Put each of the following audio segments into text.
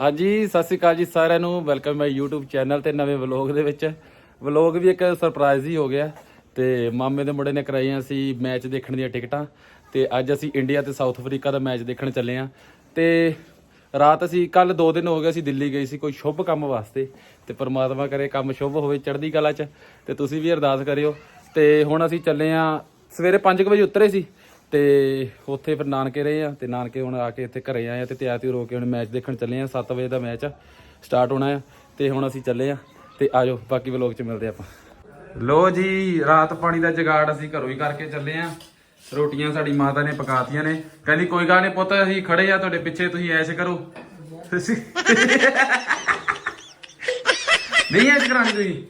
ਹਾਂਜੀ, ਸਤਿ ਸ਼੍ਰੀ ਅਕਾਲ ਜੀ ਸਾਰਿਆਂ ਨੂੰ। ਵੈਲਕਮ ਮਾਈ YouTube ਚੈਨਲ ਤੇ ਨਵੇਂ ਵਲੌਗ ਦੇ ਵਿੱਚ। ਵਲੌਗ ਵੀ ਇੱਕ ਸਰਪ੍ਰਾਈਜ਼ ਹੀ ਹੋ ਗਿਆ ਤੇ ਮਾਮੇ ਦੇ ਮੁੰਡੇ ਨੇ ਕਰਾਈਆਂ ਸੀ ਮੈਚ ਦੇਖਣ ਦੀਆਂ ਟਿਕਟਾਂ ਤੇ ਅੱਜ ਅਸੀਂ ਇੰਡੀਆ ਤੇ ਸਾਊਥ ਅਫਰੀਕਾ ਦਾ ਮੈਚ ਦੇਖਣ ਚੱਲੇ ਆ। ਤੇ ਰਾਤ ਅਸੀਂ ਕੱਲ 2 ਦਿਨ ਹੋ ਗਏ ਅਸੀਂ ਦਿੱਲੀ ਗਏ ਸੀ ਕੋਈ ਸ਼ੁਭ ਕੰਮ ਵਾਸਤੇ ਤੇ ਪਰਮਾਤਮਾ ਕਰੇ ਕੰਮ ਸ਼ੁਭ ਹੋਵੇ ਚੜ੍ਹਦੀ ਕਲਾ 'ਚ ਤੇ ਤੁਸੀਂ ਵੀ ਅਰਦਾਸ ਕਰਿਓ। ਤੇ ਹੁਣ ਅਸੀਂ ਚੱਲੇ ਆ, ਸਵੇਰੇ 5 ਵਜੇ ਉਤਰੇ ਸੀ ਤੇ ਉੱਥੇ ਫਿਰ ਨਾਨਕੇ ਰਹੇ ਆ, ਤੇ ਨਾਨਕੇ ਹੁਣ ਆ ਕੇ ਇੱਥੇ ਘਰੇ ਆਏ ਆ ਤੇ ਤਿਆਰ ਤਿਉਰ ਹੋ ਕੇ ਹੁਣ ਮੈਚ ਦੇਖਣ ਚੱਲੇ ਆ 7 ਵਜੇ ਦਾ ਮੈਚ ਆ ਸਟਾਰਟ ਹੋਣਾ ਆ, ਤੇ ਹੁਣ ਅਸੀਂ ਚੱਲੇ ਆ, ਤੇ ਆਜੋ, ਬਾਕੀ ਵਲੋਗ 'ਚ ਮਿਲਦੇ ਆਪਾਂ। ਲੋ ਜੀ, ਰਾਤ ਪਾਣੀ ਦਾ ਜਗਾੜ ਅਸੀਂ ਘਰੋਂ ਹੀ ਕਰਕੇ ਚੱਲੇ ਆ, ਰੋਟੀਆਂ ਸਾਡੀ ਮਾਤਾ ਨੇ ਪਕਾਤੀਆਂ ਨੇ। ਕਹਿੰਦੀ, ਕੋਈ ਗੱਲ ਨਹੀਂ ਪੁੱਤ, ਅਸੀਂ ਖੜੇ ਆ ਤੁਹਾਡੇ ਪਿੱਛੇ, ਤੁਸੀਂ ਐਸ਼ ਕਰੋ। ਤੁਸੀਂ- ਨਹੀਂ ਐਸ਼ ਕਰਾਣੀ ਤੁਸੀਂ?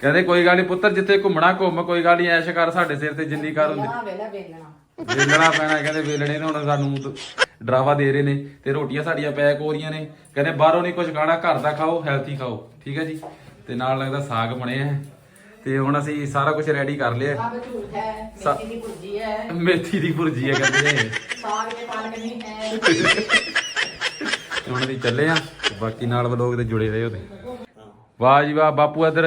ਕਹਿੰਦੇ ਕੋਈ ਗੱਲ ਨਹੀਂ ਪੁੱਤਰ ਜਿੱਥੇ ਘੁੰਮਣਾ ਘੁੰਮ ਕੋਈ ਗੱਲ ਨਹੀਂ ਐਸ਼ ਕਰ ਸਾਡੇ ਸਿਰ ਤੇ ਜਿੰਨੀ ਕਰ ਹੁੰਦੀ। ਵੇਲਣਾ ਪੈਣਾ ਕਹਿੰਦੇ ਵੇਲਣੇ ਨੇ ਹੁਣ ਸਾਨੂੰ ਡਰਾਵਾ ਦੇ ਰਹੇ ਨੇ ਤੇ ਰੋਟੀਆਂ ਸਾਡੀਆਂ ਪੈਕ ਹੋ ਰਹੀਆਂ ਨੇ। ਕਹਿੰਦੇ ਬਾਹਰੋਂ ਨਹੀਂ ਕੁਝ ਖਾਣਾ ਘਰ ਦਾ ਖਾਓ ਹੈਲਥੀ ਖਾਓ ਠੀਕ ਹੈ ਜੀ? ਤੇ ਨਾਲ ਲੱਗਦਾ ਸਾਗ ਬਣਿਆ ਹੈ ਤੇ ਹੁਣ ਅਸੀਂ ਸਾਰਾ ਕੁਝ ਰੈਡੀ ਕਰ ਲਿਆ। ਸਾ- ਮੇਥੀ ਦੀ ਭੁਰਜੀ ਹੈ। ਕਹਿੰਦੇ। ਨੇ ਤੇ ਹੁਣ ਅਸੀਂ ਚੱਲੇ ਆ ਬਾਕੀ ਨਾਲ ਵਲੋਗ ਤੇ ਜੁੜੇ ਰਹੋ ਤੇ ਵਾਹ ਜੀ ਵਾਹ ਬਾਪੂ ਇਧਰ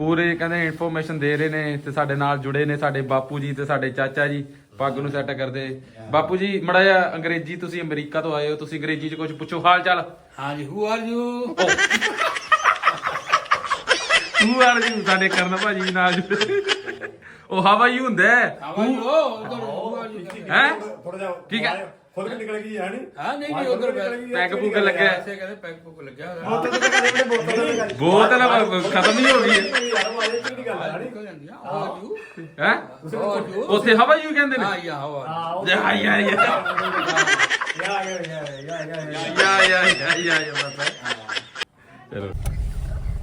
ਪੂਰੇ ਕਹਿੰਦੇ ਇਨਫੋਰਮੇਸ਼ਨ ਦੇ ਰਹੇ ਨੇ ਤੇ ਸਾਡੇ ਨਾਲ ਜੁੜੇ ਨੇ ਸਾਡੇ ਬਾਪੂ ਜੀ ਤੇ ਸਾਡੇ ਚਾਚਾ ਜੀ ਪੱਗ ਨੂੰ ਸੈੱਟ ਕਰਦੇ। ਬਾਪੂ ਜੀ ਮੜਾ ਜਾ ਅੰਗਰੇਜ਼ੀ ਤੁਸੀਂ ਅਮਰੀਕਾ ਤੋਂ ਆਏ ਹੋ ਤੁਸੀਂ ਅੰਗਰੇਜ਼ੀ ਚ ਕੁਝ ਪੁੱਛੋ। ਹਾਲ ਚਾਲ? ਹਾਂਜੀ ਹੂ ਆਰ ਯੂ ਤੂੰ ਆਰ ਜੀ ਸਾਡੇ ਕਰਨ ਭਾਜੀ ਨਾਲ ਜੁੜੇ। ਉਹ ਹਵਾ ਹੀ ਹੁੰਦਾ? ਹੈ ਹਾਊ ਆਰ ਯੂ ਉਧਰ ਹੂ? ਆਰ ਯੂ ਹੈ ਠੀਕ ਹੈ। ਕੇ ਨਿਕਲ ਗਈ ਹੈ ਨਹੀਂ ਹਾਂ ਨਹੀਂ ਨਹੀਂ ਉਧਰ ਪੈਗ ਪੁਗ ਲੱਗਿਆ ਐਸੇ ਕਹਿੰਦੇ ਪੈਗ ਪੁਗ ਲੱਗਿਆ ਹੋਇਆ ਬੋਤਲ ਤੇ ਬੜੇ ਬੋਤਲ ਤੇ ਬੋਤਲ ਖਤਮ ਹੀ ਹੋ ਗਈ ਹੈ ਯਾਰ ਮਾਰੇ ਕੀ ਗੱਲ ਹੈ ਨਿਕਲ ਜਾਂਦੀ ਆ ਆਰ ਯੂ ਹੈ ਯੂ ਉੱਥੇ ਹਵਾ ਹੀ ਕਹਿੰਦੇ ਨੇ ਹਾਂ ਯਾ ਆਓ ਯਾ ਯਾ ਯਾ ਯਾ ਯਾ ਯਾ ਯਾ ਯਾ ਯਾ ਯਾ ਯਾ ਯਾ ਯਾ ਬਸ ਚਲੋ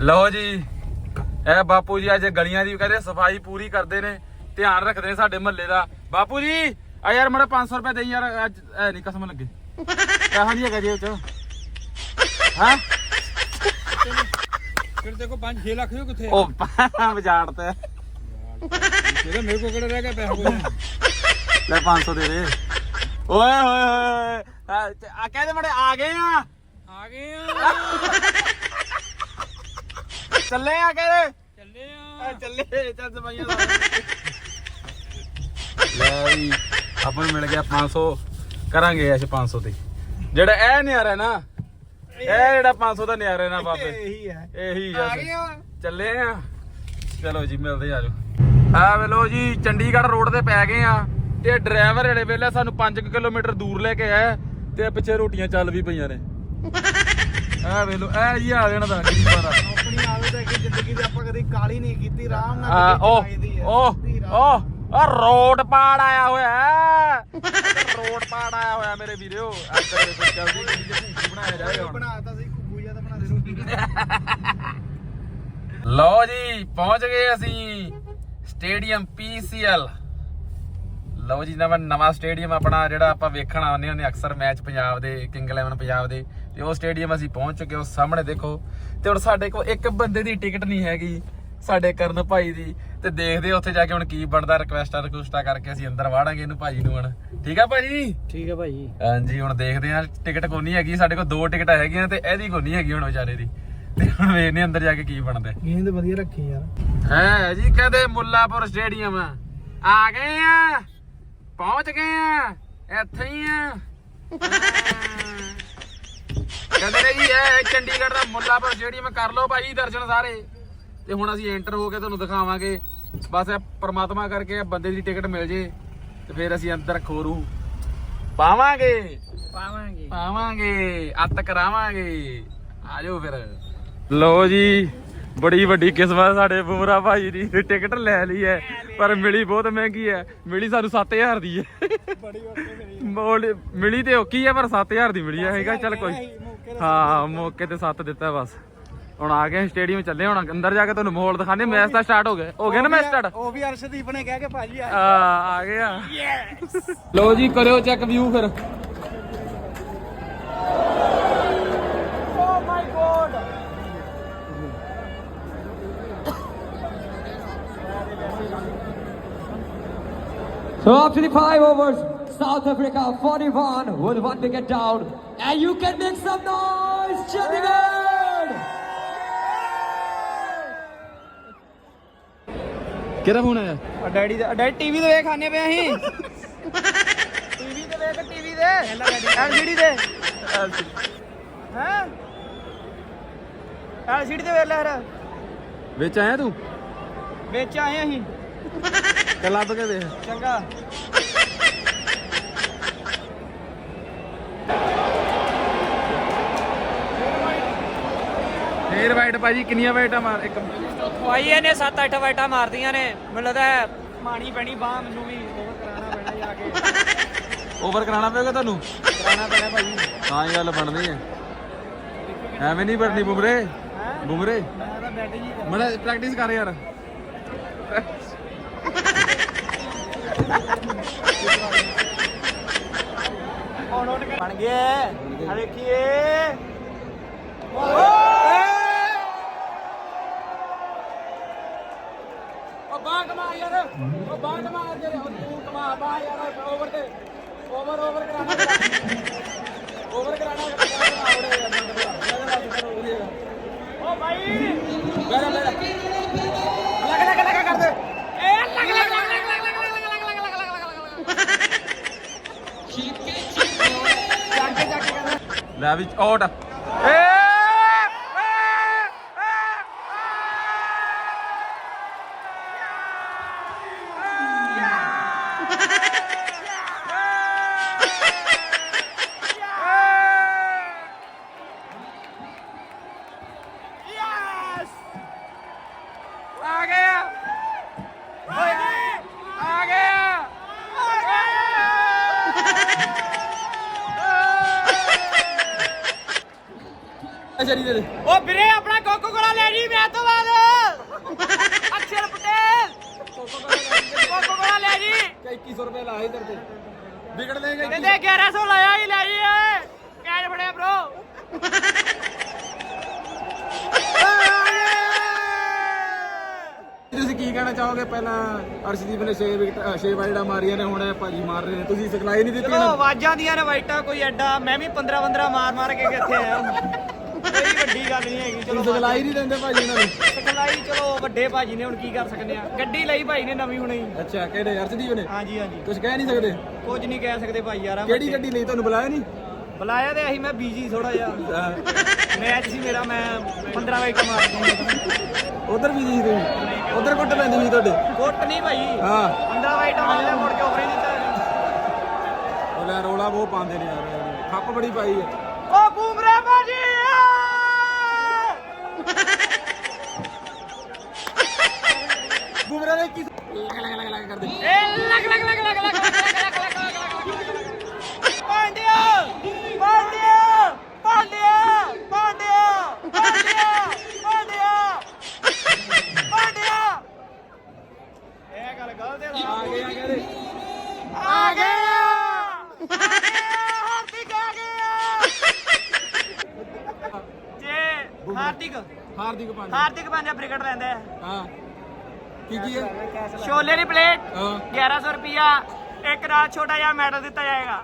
ਲਓ ਜੀ ਇਹ ਬਾਪੂ ਜੀ ਅੱਜ ਗਲੀਆਂ ਦੀ ਕਹਿੰਦੇ ਸਫ਼ਾਈ ਪੂਰੀ ਕਰਦੇ ਨੇ ਧਿਆਨ ਰੱਖਦੇ ਨੇ ਸਾਡੇ ਮਹੱਲੇ ਦਾ ਬਾਪੂ ਜੀ ਆ ਯਾਰ ਮੇਰਾ 500 ਰੁਪਏ ਦੇ ਯਾਰ ਅੱਜ ਐ ਨਹੀਂ ਕਸਮ ਲੱਗੇ ਪੈਸਾ ਨਹੀਂ ਹੈਗਾ ਜੀ ਉਹ ਚ ਹਾਂ ਫਿਰ ਦੇਖੋ 5 6 ਲੱਖ ਹੋ ਕਿੱਥੇ ਉਹ ਬਾਜ਼ਾਰ ਤੇ ਇਹਦਾ ਮੇਰੇ ਕੋਲ ਕਿਹੜਾ ਰਹਿ ਗਿਆ ਪੈਸਾ ਕੋਈ ਲੈ 500 ਦੇ ਦੇ ਓਏ ਹੋਏ ਹੋਏ ਆ ਆ ਕਹਿੰਦੇ ਮੜੇ ਆ ਗਏ ਆ ਆ ਗਏ ਆ ਚੱਲੇ ਆ ਕਹਿੰਦੇ ਚੱਲੇ ਆ ਆ ਚੱਲੇ ਚੱਲ ਸਫਾਈਆਂ ਲਾ ਲੈ ਵੀ ਆਪਾਂ ਨੂੰ ਮਿਲ ਗਿਆ 500 ਕਰਾਂਗੇ ਐਸ਼ 500 ਤੇ। ਜਿਹੜਾ ਇਹ ਨਿਆਰਾ ਨਾ ਇਹ ਜਿਹੜਾ 500 ਦਾ ਨਿਆਰਾ ਹੈ ਨਾ ਬਾਬੇ। ਇਹੀ ਹੈ। ਇਹੀ ਆ ਗਏ ਆ ਚੱਲੇ ਆ। ਚਲੋ ਜੀ ਮਿਲਦੇ ਆ ਜੋ ਆ ਵੇਲੋ ਜੀ ਚੰਡੀਗੜ੍ਹ ਰੋਡ ਤੇ ਪੈ ਗਏ ਆ ਤੇ ਡਰਾਈਵਰ ਜਿਹੜੇ ਵੇਲੇ ਸਾਨੂੰ 5 ਕਿਲੋਮੀਟਰ ਦੂਰ ਲੈ ਕੇ ਆਇਆ ਤੇ ਪਿੱਛੇ ਰੋਟੀਆਂ ਚੱਲ ਵੀ ਪਈਆਂ ਨੇ। ਆ ਵੇਲੋ ਇਹ ਜੀ ਆ ਦੇਣਾ ਦਾ ਗਰੀਬਾਂ ਦਾ ਆਪਣੀ ਆਦਤ ਹੈ ਕਿ ਜ਼ਿੰਦਗੀ ਦੀ ਆਪਾਂ ਕਦੀ ਕਾਲੀ ਨਹੀਂ ਕੀਤੀ ਆਰਾਮ ਨਾਲ ਦੀ ਹੈ। ਸਿੱਧੀ ਰਾਹ। ਉਹ ਆ ਰੋਡ ਪਾੜ ਆਇਆ ਹੋਇਆ। ਰੋਡ ਪਾੜ ਆਇਆ ਹੋਇਆ ਮੇਰੇ ਵੀਰੋ। ਅੰਦਰ ਦੇਖੋ ਜਲਦੀ ਗੱਡੀ ਚ ਭੂਤ ਬਣਾਇਆ ਜਾਏ ਹੁਣ। ਬਣਾਤਾ ਸੀ ਕੁੱਬੂ ਜਿਹਾ ਤਾਂ ਬਣਾ ਦੇ ਰੋਟੀ ਲਓ ਜੀ ਪਹੁੰਚ ਗਏ ਅਸੀਂ ਸਟੇਡੀਅਮ ਪੀਸੀਐਲ। ਲਓ ਜੀ ਨਵਾਂ ਨਵਾਂ ਸਟੇਡੀਅਮ ਆਪਣਾ ਜਿਹੜਾ ਆਪਾਂ ਵੇਖਣ ਆਉਂਦੇ ਹੁੰਦੇ ਅਕਸਰ ਮੈਚ ਪੰਜਾਬ ਦੇ ਕਿੰਗ 11 ਪੰਜਾਬ ਦੇ। ਤੇ ਉਹ ਸਟੇਡੀਅਮ ਅਸੀਂ ਪਹੁੰਚ ਚੁੱਕੇ ਹਾਂ ਸਾਹਮਣੇ ਦੇਖੋ। ਤੇ ਹੁਣ ਸਾਡੇ ਕੋਲ ਇੱਕ ਬੰਦੇ ਦੀ ਟਿਕਟ ਨਹੀਂ ਹੈਗੀ। ਸਾਡੇ ਕਰਨ ਭਾਈ ਦੀ ਤੇ ਦੇਖਦੇ ਉੱਥੇ ਜਾ ਕੇ ਹੁਣ ਕੀ ਬਣਦਾ ਰਿਕਵੈਸਟਾਂ ਰਿਕਵੈਸਟਾਂ ਕਰਕੇ ਅਸੀਂ ਅੰਦਰ ਵਾੜਾਂਗੇ ਇਹਨੂੰ ਭਾਜੀ ਨੂੰ ਹੁਣ। ਠੀਕ ਆ ਭਾਜੀ? ਠੀਕ ਹੈ ਭਾਈ ਹਾਂਜੀ ਹੁਣ ਦੇਖਦੇ ਹਾਂ ਟਿਕਟ ਕੋਈ ਨਹੀਂ ਹੈਗੀ ਸਾਡੇ ਕੋਲ ਦੋ ਟਿਕਟਾਂ ਹੈਗੀਆਂ ਤੇ ਇਹਦੀ ਕੋਈ ਨਹੀਂ ਹੈਗੀ ਹੁਣ ਵਿਚਾਰੇ ਦੀ। ਤੇ ਹੁਣ ਵੇਖਨੇ ਅੰਦਰ ਜਾ ਕੇ ਕੀ ਬਣਦਾ। ਗੇਂਦ ਵਧੀਆ ਰੱਖੀ ਯਾਰ। ਹੈ ਜੀ ਕਹਿੰਦੇ ਮੁੱਲਾਪੁਰ ਸਟੇਡੀਅਮ। ਆ ਗਏ ਆ ਪਹੁੰਚ ਗਏ ਆ ਇੱਥੇ ਹੀ ਆ। ਕਹਿੰਦੇ ਜੀ ਇਹ ਚੰਡੀਗੜ੍ਹ ਦਾ ਮੁੱਲਾਪੁਰ ਸਟੇਡੀਅਮ ਕਰ ਲਓ ਭਾਈ ਦਰਸ਼ਨ ਸਾਰੇ। ਤੇ ਹੁਣ ਅਸੀਂ ਐਂਟਰ ਹੋ ਕੇ ਤੁਹਾਨੂੰ ਦਿਖਾਵਾਂਗੇ। ਬਸ ਇਹ ਪ੍ਰਮਾਤਮਾ ਕਰਕੇ ਇਹ ਬੰਦੇ ਦੀ ਟਿਕਟ ਮਿਲ ਜੇ ਤੇ ਫਿਰ ਅਸੀਂ ਅੰਦਰ ਖੋਰੂ। ਪਾਵਾਂਗੇ। ਪਾਵਾਂਗੇ। ਪਾਵਾਂਗੇ ਅੱਤ ਕਰਾਵਾਂਗੇ। ਆਜੋ ਫਿਰ। ਲੋ ਜੀ ਬੜੀ ਵੱਡੀ ਕਿਸਮਤ ਸਾਡੇ ਬੁਮਰਾ ਭਾਈ ਦੀ ਟਿਕਟ ਲੈ ਲਈ ਹੈ। ਪਰ ਮਿਲੀ ਬਹੁਤ ਮਹਿੰਗੀ ਹੈ। ਮਿਲੀ ਸਾਨੂੰ 7000 ਦੀ ਹੈ। ਮੋਲ ਮਿਲੀ ਤੇ ਔਕੀ ਹੈ ਪਰ 7000 ਦੀ ਮਿਲੀ ਹੈ। ਹੈਗਾ ਚੱਲ ਕੋਈ ਹਾਂ ਮੌਕੇ ਤੇ 7 ਦਿੱਤਾ ਬਸ। ਹੁਣ ਆ ਗਏ ਸਟੇਡੀਅਮ ਚੱਲੇ ਹੁਣ ਅੰਦਰ ਜਾ ਕੇ ਤੁਹਾਨੂੰ ਮਾਹੌਲ ਦਿਖਾਣੇ ਮੈਚ ਤਾਂ ਸਟਾਰਟ ਹੋ ਗਿਆ ਹੋ ਗਿਆ ਨਾ ਮੈਚ ਸਟਾਰਟ ਉਹ ਵੀ ਅਰਸ਼ਦੀਪ ਨੇ ਕਹਿ ਕੇ ਭਾਜੀ ਆ ਆ ਆ ਗਏ ਆ। ਲੋ ਜੀ ਕਰਿਓ ਚੈੱਕ ਵਿਊ ਫਿਰ। ਓ my god So after the five overs, South Africa 41 with one ticket down. And you can make some noise, Chandigarh! ਕਿਹਦਾ ਫੋਨ ਆਇਆ? ਆ ਡੈਡੀ ਦਾ ਡੈਡੀ ਟੀਵੀ ਤੇ ਵੇਖ ਖਾਣੇ ਪਿਆ ਅਸੀਂ। ਟੀਵੀ ਤੇ ਵੇਖ ਟੀਵੀ ਤੇ। ਐਲਸੀਡੀ ਤੇ। ਹੈ? ਐਲਸੀਡੀ ਤੇ ਵੇਖ ਲੈ ਫਿਰ। ਵਿੱਚ ਆਇਆ ਤੂੰ? ਵਿੱਚ ਆਏ ਅਸੀਂ। ਤੇ ਲੱਭ ਕੇ ਵੇਖ ਚੰਗਾ। ਫੇਰ ਵਾਈਟ ਭਾਜੀ ਕਿੰਨੀਆਂ ਵਾਈਟਾਂ ਮਾਰ ਇੱਕ ਭਾਈ ਇਹਨੇ 7-8 ਵਾਈਟਾਂ ਮਾਰਦੀਆਂ ਨੇ। ਮੈਨੂੰ ਲੱਗਦਾ ਹੈ ਮਾਣੀ ਪੈਣੀ ਬਾਹ ਮੈਨੂੰ ਵੀ ਓਵਰ ਕਰਾਉਣਾ ਪੈਣਾ ਜਾ ਕੇ। ਓਵਰ ਕਰਾਉਣਾ ਪਏਗਾ ਤੁਹਾਨੂੰ? ਕਰਾਉਣਾ ਪੈਣਾ ਭਾਈ ਤਾਂ ਹੀ ਗੱਲ ਬਣਨੀ ਹੈ। ਐਵੇਂ ਨਹੀਂ ਬਣਨੀ ਬੁਮਰੇ। ਬੁਮਰੇ। ਮੈਂ ਤਾਂ ਪ੍ਰੈਕਟਿਸ ਕਰ ਯਾਰ। ਬਣ ਗਿਆ। ਆ ਵੇਖੀਏ। ਉਹ ਉਹ ਬਾਹ ਕਮਾ ਜਿਹੜੇ ਤੂੰ ਕਮਾ ਬਾਹ ਯਾਰ ਓਵਰ ਤੇ ਓਵਰ ਓਵਰ ਕਰਾਣਾ ਓਵਰ ਕਰਾਣਾ ਓ ਭਾਈ ਬੈਠਾ ਬੈਠਾ ਲੱਗ ਲੱਗ ਲੱਗ ਕਰ ਦੇ ਏ ਲੱਗ ਲੱਗ ਲੱਗ ਲੱਗ ਲੱਗ ਲੱਗ ਲੱਗ ਲੱਗ ਲੱਗ ਲੱਗ ਲੱਗ ਲੱਗ ਜਾ ਕੇ ਜਾ ਕੇ ਕਰ ਲੈ ਵੀ, ਆਊਟ ਏ ਆ ਗਿਆ ਓਏ ਆ ਗਿਆ ਜੀ ਦੇ ਓ ਵੀਰੇ ਆਪਣਾ ਕੋਕੋ ਕੋਲਾ ਲੈ ਜੀ ਮੈਂ ਤੋਂ ਬਾਅਦ। ਅਕਸ਼ਰ ਪਟੇਲ। ਕੋਕੋ ਕੋਲਾ ਲੈ ਜੀ। 2100 ਰੁਪਏ ਲਾ ਇਧਰ ਤੇ। ਵਿਗੜ ਦੇਗਾ ਕਹਿੰਦੇ 1100 ਲਾਇਆ ਹੀ ਲੈ ਜੀ ਏ ਫੜਿਆ ਬ్రో ਤੁਸੀਂ ਕੀ ਕਹਿਣਾ ਚਾਹੋਗੇ? ਪਹਿਲਾਂ ਅਰਸ਼ਦੀਪ ਨੇ 6 ਵਿਕਟ 6 ਵਾਈਡਾਂ ਮਾਰੀਆਂ ਨੇ ਹੁਣ ਭਾਜੀ ਮਾਰ ਰਹੇ ਨੇ। ਤੁਸੀਂ ਸਿਖਲਾਈ ਨਹੀਂ ਦਿੱਤੀ ਚਲੋ ਨਾ? ਆਵਾਜ਼ਾਂ ਦੀਆਂ ਨੇ ਵਾਈਟਾਂ ਕੋਈ ਐਡਾ ਮੈਂ ਵੀ 15 15 ਮਾਰ ਮਾਰ ਕੇ ਕਿੱਥੇ ਆਇਆ ਕੋਈ ਵੱਡੀ ਗੱਲ ਨਹੀਂ ਹੈਗੀ ਚਲੋ ਤੁਸੀਂ ਸਿਖਲਾਈ ਨਹੀਂ ਦਿੰਦੇ ਭਾਜੀ ਇਹਨਾਂ ਨੂੰ? ਸਿਖਲਾਈ ਚਲੋ ਵੱਡੇ ਭਾਜੀ ਨੇ ਹੁਣ ਕੀ ਕਰ ਸਕਦੇ ਆ? ਗੱਡੀ ਲਈ ਭਾਈ ਨੇ ਨਵੀਂ ਹੁਣੇ ਹੀ। ਅੱਛਾ ਕਿਹੜੇ ਅਰਸ਼ਦੀਪ ਨੇ? ਹਾਂਜੀ ਹਾਂਜੀ। ਕੁਝ ਕਹਿ ਨਹੀਂ ਸਕਦੇ? ਕੁਝ ਨਹੀਂ ਕਹਿ ਸਕਦੇ ਭਾਈ ਯਾਰ ਕਿਹੜੀ ਗੱਡੀ ਲਈ ਤੁਹਾਨੂੰ ਬੁਲਾਇਆ ਨਹੀਂ? ਬੁਲਾਇਆ ਤੇ ਅਸੀਂ ਮੈਂ ਬੀਜੀ ਥੋੜਾ ਜਿਹਾ। ਮੈਚ ਸੀ ਮੇਰਾ ਮੈਂ 15 ਵਜੇ ਮਾਰ ਦੂੰਗਾ ਉਧਰ ਵੀ ਜੀ ਤੁਸੀਂ? ਉਧਰ ਕੁੱਟ ਪੈਂਦੀ ਸੀ ਤੁਹਾਡੇ? ਕੋਟ ਨਹੀਂ ਭਾਈ। ਹਾਂ। 15 ਵਜੇ ਟਮਾਲੇ ਮੁੜ ਕੇ ਉਪਰੇ ਦਿੱਤਾ। ਉਹ ਲੈ ਰੋਲਾ ਬਹੁਤ ਪਾਉਂਦੇ ਨੇ ਯਾਰ ਖੱਪ ਬੜੀ ਪਾਈ ਹੈ ਓ ਬੂਮਰਾ ਭਾਜੀ ਬੁਮਰਾ ਨੇ ਕੀ ਲਗ ਲਗ ਲਗ ਲਗ ਕਰਦੇ ਏ ਲਗ ਲਗ ਲਗ ਲਗ ਲਗ ਪਾਂਡਿਆ ਪਾਂਡਿਆ ਪਾਂਡਿਆ ਪਾਂਡਿਆ ਪਾਂਡਿਆ ਪਾਂਡਿਆ ਪਾਂਡਿਆ ਇਹ ਗੱਲ ਗਲਤ ਹੈ ਆ ਗਏ ਆ ਗਏ ਆ ਗਿਆ ਹਾਰਦਿਕ ਆ ਗਿਆ ਜੇ ਹਾਰਦਿਕ ਹਾਰਦਿਕ ਪਾਂਡੇ ਹਾਰਦਿਕ ਪਾਂਡਿਆ ਕ੍ਰਿਕਟ ਲੈਂਦਾ ਹੈ। ਹਾਂ। ਕੀ ਕੀ ਹੈ? ਛੋਲੇ ਦੀ ਪਲੇਟ ਹਾਂ। 1100 ਰੁਪਿਆ ਇੱਕ ਨਾਲ ਛੋਟਾ ਜਿਹਾ ਮੈਡਲ ਦਿੱਤਾ ਜਾਏਗਾ।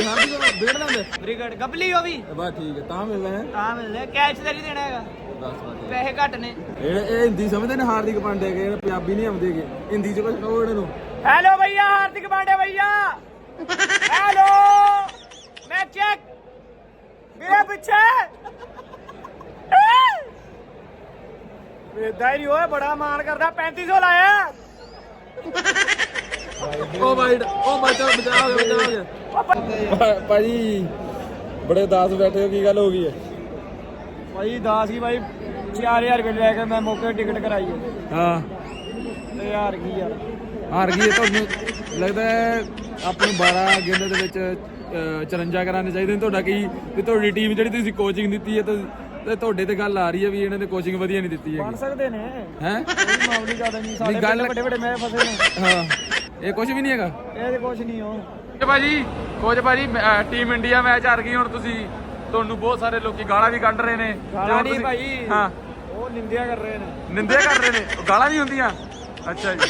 ਇਹ ਹਾਰਦਿਕ ਬੇੜ ਲੈਂਦੇ। ਕ੍ਰਿਕਟ ਗੱਬਲੀ ਉਹ ਵੀ। ਬਸ ਠੀਕ ਹੈ ਤਾਂ ਮਿਲਣਾ ਹੈ। ਤਾਂ ਮਿਲਦੇ ਕੈਚ ਤੇ ਨਹੀਂ ਦੇਣਾ ਹੈਗਾ। ਬਸ ਬਸ। ਪੈਸੇ ਘੱਟ ਨੇ। ਇਹ ਇਹ ਹਿੰਦੀ ਸਮਝਦੇ ਨੇ ਹਾਰਦਿਕ ਪਾਂਡੇ ਕੇ ਪੰਜਾਬੀ ਨਹੀਂ ਆਉਂਦੇਗੇ ਹਿੰਦੀ ਚ ਕੁਝ ਕਹੋ ਇਹਨਾਂ ਨੂੰ। ਹੈਲੋ ਭਈਆ ਹਾਰਦਿਕ ਪਾਂਡੇ ਭਈਆ। ਹੈਲੋ। ਮੈਂ ਚੈੱਕ ਮੇਰੇ ਪਿੱਛੇ। ਵੇਦਾ ਹੀ ਨਹੀਂ ਓਏ ਬੜਾ ਮਾਣ ਕਰਦਾ। 3500 ਲਾਇਆ। ਉਹ ਵਾਈਡ ਉਹ ਬਚਾ ਬਚਾ ਹੋ ਗਿਆ ਬਚਾ। ਹੋ ਗਿਆ ਭਾਜੀ ਬੜੇ ਉਦਾਸ ਬੈਠੇ ਹੋ ਕੀ ਗੱਲ ਹੋ ਗਈ ਹੈ ਭਾਈ ਦਾਸ ਹੀ ਭਾਈ 4000 ਰੁਪਏ ਲੈ ਕੇ ਮੈਂ ਮੌਕੇ ਟਿਕਟ ਕਰਾਈ ਹੈ ਹਾਂ। ਤੇ ਯਾਰ ਕੀ ਯਾਰ। ਹਾਰ ਗਈ ਤੁਹਾਨੂੰ ਲੱਗਦਾ ਆਪਾਂ ਨੂੰ 12 ਗੇਂਦ ਦੇ ਵਿੱਚ ਅ, 54 ਕਰਾਣੇ ਚਾਹੀਦੇ ਨੇ। ਤੁਹਾਡਾ ਕੀ ਵੀ ਤੁਹਾਡੀ ਟੀਮ ਜਿਹੜੀ ਤੁਸੀਂ ਕੋਚਿੰਗ ਦਿੱਤੀ ਹੈ ਤਾਂ ਤੇ ਤੁਹਾਡੇ ਤੇ ਗੱਲ ਆ ਰਹੀ ਹੈ ਵੀ ਇਹਨਾਂ ਨੇ ਕੋਚਿੰਗ ਵਧੀਆ ਨਹੀਂ ਦਿੱਤੀ ਬਣ ਹੈਗੀ ਸਕਦੇ ਨੇ। ਹੈ? ਕੋਈ ਮਾਮਲੀ ਜ਼ਿਆਦਾ ਨਹੀਂ ਸਾਡੇ ਗੱਲ- ਵੱਡੇ ਵੱਡੇ ਮੈਂ ਫਸੇ ਨੇ। ਹਾਂ। ਇਹ ਕੁਝ ਵੀ ਨਹੀਂ ਹੈਗਾ। ਇਹ ਤੇ ਕੁਝ ਨਹੀਂ ਹੋ ਭਾਜੀ ਕੋਚ ਭਾਜੀ ਟੀਮ ਇੰਡੀਆ ਮੈਚ ਹਾਰ ਗਈ ਹੁਣ ਤੁਸੀਂ। ਤੁਹਾਨੂੰ ਬਹੁਤ ਸਾਰੇ ਲੋਕੀ ਗਾਲਾਂ ਵੀ ਕੱਢ ਰਹੇ ਨੇ। ਗਾਲਾਂ ਨਹੀਂ ਭਾਈ। ਹਾਂ। ਉਹ ਨਿੰਦਿਆ ਕਰ ਰਹੇ ਨੇ। ਨਿੰਦਿਆ ਕਰ ਰਹੇ ਨੇ। ਗਾਲਾਂ ਵੀ ਹੁੰਦੀਆਂ। ਅੱਛਾ ਜੀ।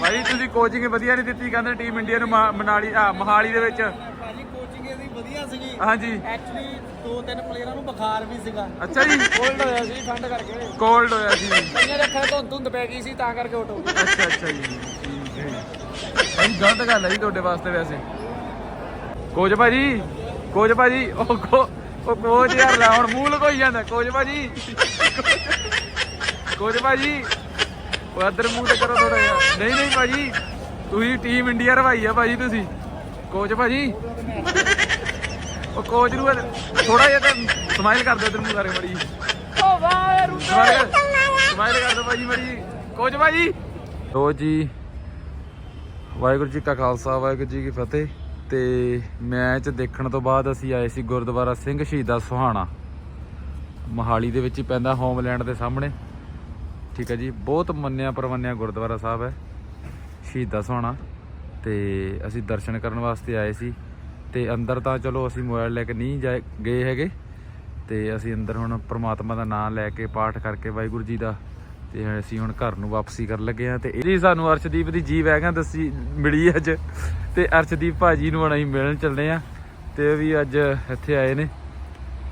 ਭਾਈ ਤੁਸੀਂ ਕੋਚਿੰਗ ਵਧੀਆ ਨਹੀਂ ਦਿੱਤੀ ਕਹਿੰਦੇ ਟੀਮ ਇੰਡੀਆ ਨੂੰ ਮਾ- ਮਨਾਲੀ ਆ ਮਹਾਲੀ ਦੇ ਵਿੱਚ ਭਾਜੀ ਕੋਚਿੰਗ ਇਹਦੀ ਵਧੀਆ ਸੀਗੀ। ਹਾਂਜੀ। ਐਕਚੁਅਲੀ ਦੋ ਤਿੰਨ ਪਲੇਅਰਾਂ ਨੂੰ ਬੁਖਾਰ ਵੀ ਸੀਗਾ। ਅੱਛਾ ਜੀ। ਕੋਲਡ ਹੋਇਆ ਸੀ ਠੰਡ ਕਰਕੇ। ਕੋਲਡ ਹੋਇਆ ਸੀ। ਕਈਆਂ ਦੇ ਅੱਖਾਂ ਧੁੰਦ ਧੁੰਦ ਪੈ ਗਈ ਸੀ ਤਾਂ ਕਰਕੇ ਆਊਟ ਹੋ ਗਏ ਅੱਛਾ ਅੱਛਾ ਜੀ। ਠੀਕ ਹੈ ਜੀ। ਗਲਤ ਗੱਲ ਹੈ ਜੀ ਤੁਹਾਡੇ ਵਾਸਤੇ ਵੈਸੇ। ਕੋਚ ਭਾਜੀ ਕੋਚ ਭਾਜੀ ਉਹ ਕੋ- ਉਹ ਕੋਚ ਯਾਰ ਲੈ ਹੁਣ ਮੂੰਹ ਲਗੋਈ ਜਾਂਦਾ। ਕੋਚ ਭਾਜੀ। ਕੋਚ ਭਾਜੀ ਉਹ ਇੱਧਰ ਮੂੰਹ ਤੇ ਕਰੋ ਥੋੜਾ ਜਿਹਾ। ਨਹੀਂ ਨਹੀਂ ਭਾਜੀ ਤੁਸੀਂ ਟੀਮ ਇੰਡੀਆ ਰਵਾਈ ਆ ਭਾਜੀ ਤੁਸੀਂ। ਕੋਚ ਭਾਜੀ। ਉਹ ਕੋਚ ਨੂੰ ਥੋੜਾ ਜਿਹਾ ਤਾਂ ਸਮਾਈਲ ਕਰ ਦਿਓ ਇੱਧਰ ਮੂੰਹ ਮੜੀ। ਓ ਵਾਹ ਯਾਰ ਸਮਾਈਲ ਕਰ ਦਿਓ ਭਾਜੀ ਮੜੀ। ਕੋਚ ਭਾਜੀ ਲੋ ਜੀ, ਵਾਹਿਗੁਰੂ ਜੀ ਕਾ ਖਾਲਸਾ, ਵਾਹਿਗੁਰੂ ਜੀ ਕੀ ਫਤਿਹ। ਤੇ ਮੈਚ ਦੇਖਣ ਤੋਂ ਬਾਅਦ ਅਸੀਂ ਆਏ ਸੀ ਗੁਰਦੁਆਰਾ ਸਿੰਘ ਸ਼ਹੀਦਾ ਸੁਹਾਣਾ। ਮੋਹਾਲੀ ਦੇ ਵਿੱਚ ਹੀ ਪੈਂਦਾ ਹੋਮਲੈਂਡ ਦੇ ਸਾਹਮਣੇ। ਠੀਕ ਹੈ ਜੀ, ਬਹੁਤ ਮੰਨਿਆ ਪਰਵੰਨਿਆ ਗੁਰਦੁਆਰਾ ਸਾਹਿਬ ਹੈ, ਸ਼ਹੀਦਾ ਸੁਹਾਣਾ। ਤੇ ਅਸੀਂ ਦਰਸ਼ਨ ਕਰਨ ਵਾਸਤੇ ਆਏ ਸੀ। ਤੇ ਅੰਦਰ ਤਾਂ ਚਲੋ ਅਸੀਂ ਮੋਬਾਈਲ ਲੈ ਕੇ ਨਹੀਂ ਗਏ ਹੈਗੇ। ਤੇ ਅਸੀਂ ਅੰਦਰ ਹੁਣ ਪ੍ਰਮਾਤਮਾ ਦਾ ਨਾਮ ਲੈ ਕੇ ਪਾਠ ਕਰਕੇ ਵਾਹਿਗੁਰੂ ਜੀ ਦਾ ਤੇ ਅਸੀਂ ਹੁਣ ਘਰ ਨੂੰ ਵਾਪਸੀ ਕਰਨ ਲੱਗੇ ਆ ਤੇ ਇਹ ਜੀ ਸਾਨੂੰ ਅਰਸ਼ਦੀਪ ਦੀ ਜੀ ਵੈਗਨ ਦੱਸੀ ਮਿਲੀ ਅੱਜ। ਤੇ ਅਰਸ਼ਦੀਪ ਭਾਜੀ ਨੂੰ ਹੁਣ ਅਸੀਂ ਮਿਲਣ ਚੱਲੇ ਆ ਤੇ ਉਹ ਵੀ ਅੱਜ ਇੱਥੇ ਆਏ ਨੇ।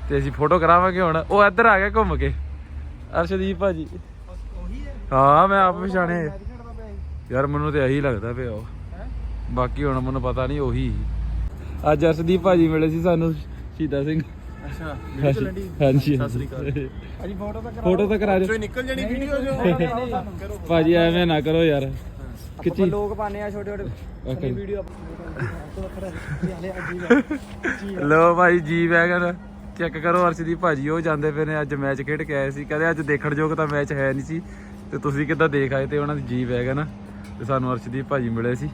ਤੇ ਅਸੀਂ ਫੋਟੋ ਕਰਾਵਾਂਗੇ ਹੁਣ। ਉਹ ਇੱਧਰ ਆ ਗਿਆ ਘੁੰਮ ਕੇ। ਅਰਸ਼ਦੀਪ ਭਾਜੀ। ਹਾਂ ਮੈਂ ਆਪ ਪਛਾਣੇ ਯਾਰ ਮੈਨੂੰ ਤੇ ਇਹੀ ਲੱਗਦਾ ਪਿਆ ਉਹ। ਬਾਕੀ ਹੁਣ ਮੈਨੂੰ ਪਤਾ ਨਹੀਂ ਉਹੀ। ਅੱਜ ਅਰਸ਼ਦੀਪ ਭਾਜੀ ਮਿਲੇ ਸੀ ਸਾਨੂੰ ਸ਼ਹੀਦਾ ਸਿੰਘ। ਅੱਛਾ ਹਾਂਜੀ ਸਤਿ ਸ੍ਰੀ ਅਕਾਲ। ਭਾਜੀ ਫੋਟੋ ਤਾਂ ਫੋਟੋ ਤਾਂ ਕਰਾ ਦਿਓ। ਨਿਕਲ ਜਣੀ ਵੀਡੀਓ ਜੋ। ਭਾਜੀ ਐਵੇਂ ਨਾ ਕਰੋ ਯਾਰ। ਕਿੱਚੀ ਲੋਕ ਪਾਣੇ ਆ ਛੋਟੇ ਛੋਟੇ ਵੀਡੀਓ ਲੋ ਭਾਈ ਜੀ ਵੈਗਨ। ਚੈੱਕ ਕਰੋ ਅਰਸ਼ਦੀਪ ਭਾਜੀ ਉਹ ਜਾਂਦੇ ਪਏ ਨੇ ਅੱਜ ਮੈਚ ਖੇਡ ਕੇ ਆਏ ਸੀ। ਕਹਿੰਦੇ ਅੱਜ ਦੇਖਣ ਯੋਗ ਤਾਂ ਮੈਚ ਹੈ ਨਹੀਂ ਸੀ। ਤੇ ਤੁਸੀਂ ਕਿੱਦਾਂ ਦੇਖ ਆਏ ਤੇ ਉਹਨਾਂ ਦੀ ਜੀ ਵੈਗਨ? ਤੇ ਸਾਨੂੰ ਅਰਸ਼ਦੀਪ ਭਾਜੀ ਮਿਲੇ ਸੀ।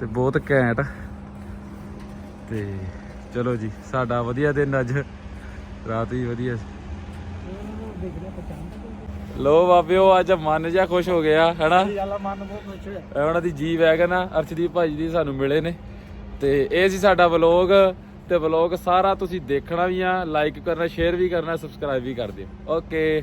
ਤੇ ਬਹੁਤ ਘੈਂਟ। ਤੇ ਚਲੋ ਜੀ ਸਾਡਾ ਵਧੀਆ ਦਿਨ ਅੱਜ। ਰਾਤ ਵੀ ਵਧੀਆ। ਲੋ ਬਾਬਿਓ ਅੱਜ ਮਨ ਜਿਹਾ ਖੁਸ਼ ਹੋ ਗਿਆ ਹੈਨਾ? ਉਹਨਾਂ ਦੀ ਜੀ ਵੈਗਨ ਆ ਅਰਸ਼ਦੀਪ ਭਾਜੀ ਦੀ ਸਾਨੂੰ ਮਿਲੇ ਨੇ। ਤੇ ਇਹ ਸੀ ਸਾਡਾ ਵਲੌਗ ਤੇ ਵਲੌਗ ਸਾਰਾ ਤੁਸੀਂ ਦੇਖਣਾ ਵੀ ਆ ਲਾਈਕ ਕਰਨਾ ਸ਼ੇਅਰ ਵੀ ਕਰਨਾ ਸਬਸਕ੍ਰਾਈਬ ਵੀ ਕਰ ਦਿਓ। ਓਕੇ